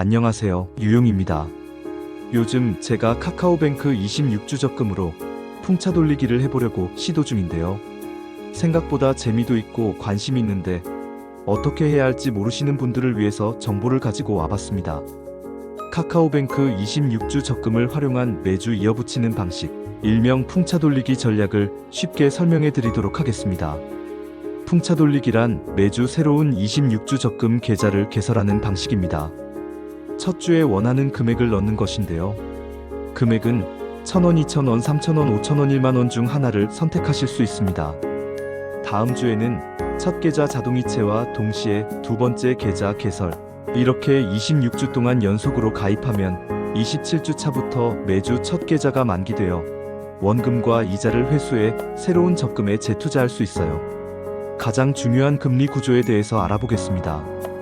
안녕하세요. 유용입니다. 요즘 제가 카카오뱅크 26주 적금으로 풍차 돌리기를 해보려고 시도 중인데요. 생각보다 재미도 있고 관심이 있는데 어떻게 해야 할지 모르시는 분들을 위해서 정보를 가지고 와봤습니다. 카카오뱅크 26주 적금을 활용한 매주 이어붙이는 방식, 일명 풍차 돌리기 전략을 쉽게 설명해 드리도록 하겠습니다. 풍차 돌리기란 매주 새로운 26주 적금 계좌를 개설하는 방식입니다. 첫 주에 원하는 금액을 넣는 것인데요. 금액은 1000원, 2000원, 3000원, 5000원, 1만원 중 하나를 선택하실 수 있습니다. 다음 주에는 첫 계좌 자동이체와 동시에 두 번째 계좌 개설. 이렇게 26주 동안 연속으로 가입하면 27주 차부터 매주 첫 계좌가 만기되어 원금과 이자를 회수해 새로운 적금에 재투자할 수 있어요. 가장 중요한 금리 구조에 대해서 알아보겠습니다.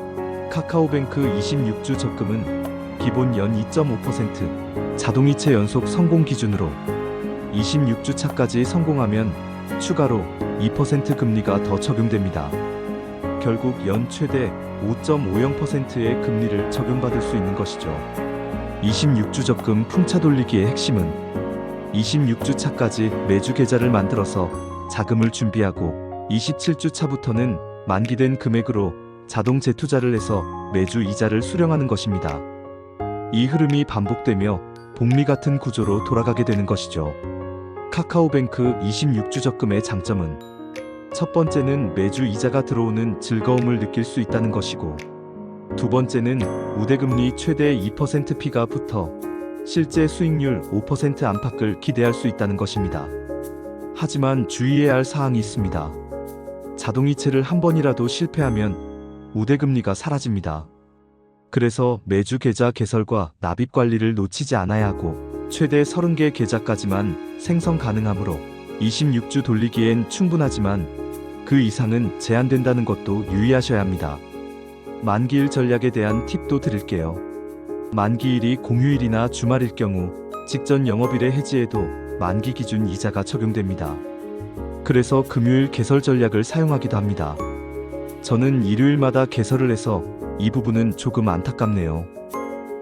카카오뱅크 26주 적금은 기본 연 2.5% 자동이체 연속 성공 기준으로 26주 차까지 성공하면 추가로 2% 금리가 더 적용됩니다. 결국 연 최대 5.50%의 금리를 적용받을 수 있는 것이죠. 26주 적금 풍차 돌리기의 핵심은 26주 차까지 매주 계좌를 만들어서 자금을 준비하고 27주 차부터는 만기된 금액으로 자동 재투자를 해서 매주 이자를 수령하는 것입니다. 이 흐름이 반복되며 복리 같은 구조로 돌아가게 되는 것이죠. 카카오뱅크 26주 적금의 장점은 첫 번째는 매주 이자가 들어오는 즐거움을 느낄 수 있다는 것이고 두 번째는 우대금리 최대 2% 피가 붙어 실제 수익률 5% 안팎을 기대할 수 있다는 것입니다. 하지만 주의해야 할 사항이 있습니다. 자동이체를 한 번이라도 실패하면 우대금리가 사라집니다. 그래서 매주 계좌 개설과 납입 관리를 놓치지 않아야 하고 최대 30개 계좌까지만 생성 가능하므로 26주 돌리기엔 충분하지만 그 이상은 제한된다는 것도 유의하셔야 합니다. 만기일 전략에 대한 팁도 드릴게요. 만기일이 공휴일이나 주말일 경우 직전 영업일에 해지해도 만기 기준 이자가 적용됩니다. 그래서 금요일 개설 전략을 사용하기도 합니다. 저는 일요일마다 개설을 해서 이 부분은 조금 안타깝네요.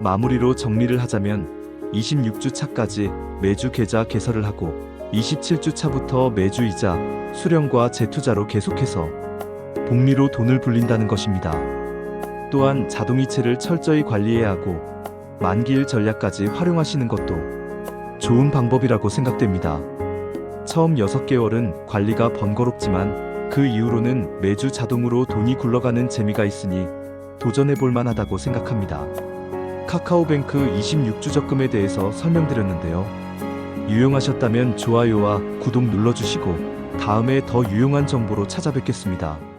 마무리로 정리를 하자면 26주 차까지 매주 계좌 개설을 하고 27주 차부터 매주 이자, 수령과 재투자로 계속해서 복리로 돈을 불린다는 것입니다. 또한 자동이체를 철저히 관리해야 하고 만기일 전략까지 활용하시는 것도 좋은 방법이라고 생각됩니다. 처음 6개월은 관리가 번거롭지만 그 이후로는 매주 자동으로 돈이 굴러가는 재미가 있으니 도전해 볼 만하다고 생각합니다. 카카오뱅크 26주 적금에 대해서 설명드렸는데요. 유용하셨다면 좋아요와 구독 눌러주시고 다음에 더 유용한 정보로 찾아뵙겠습니다.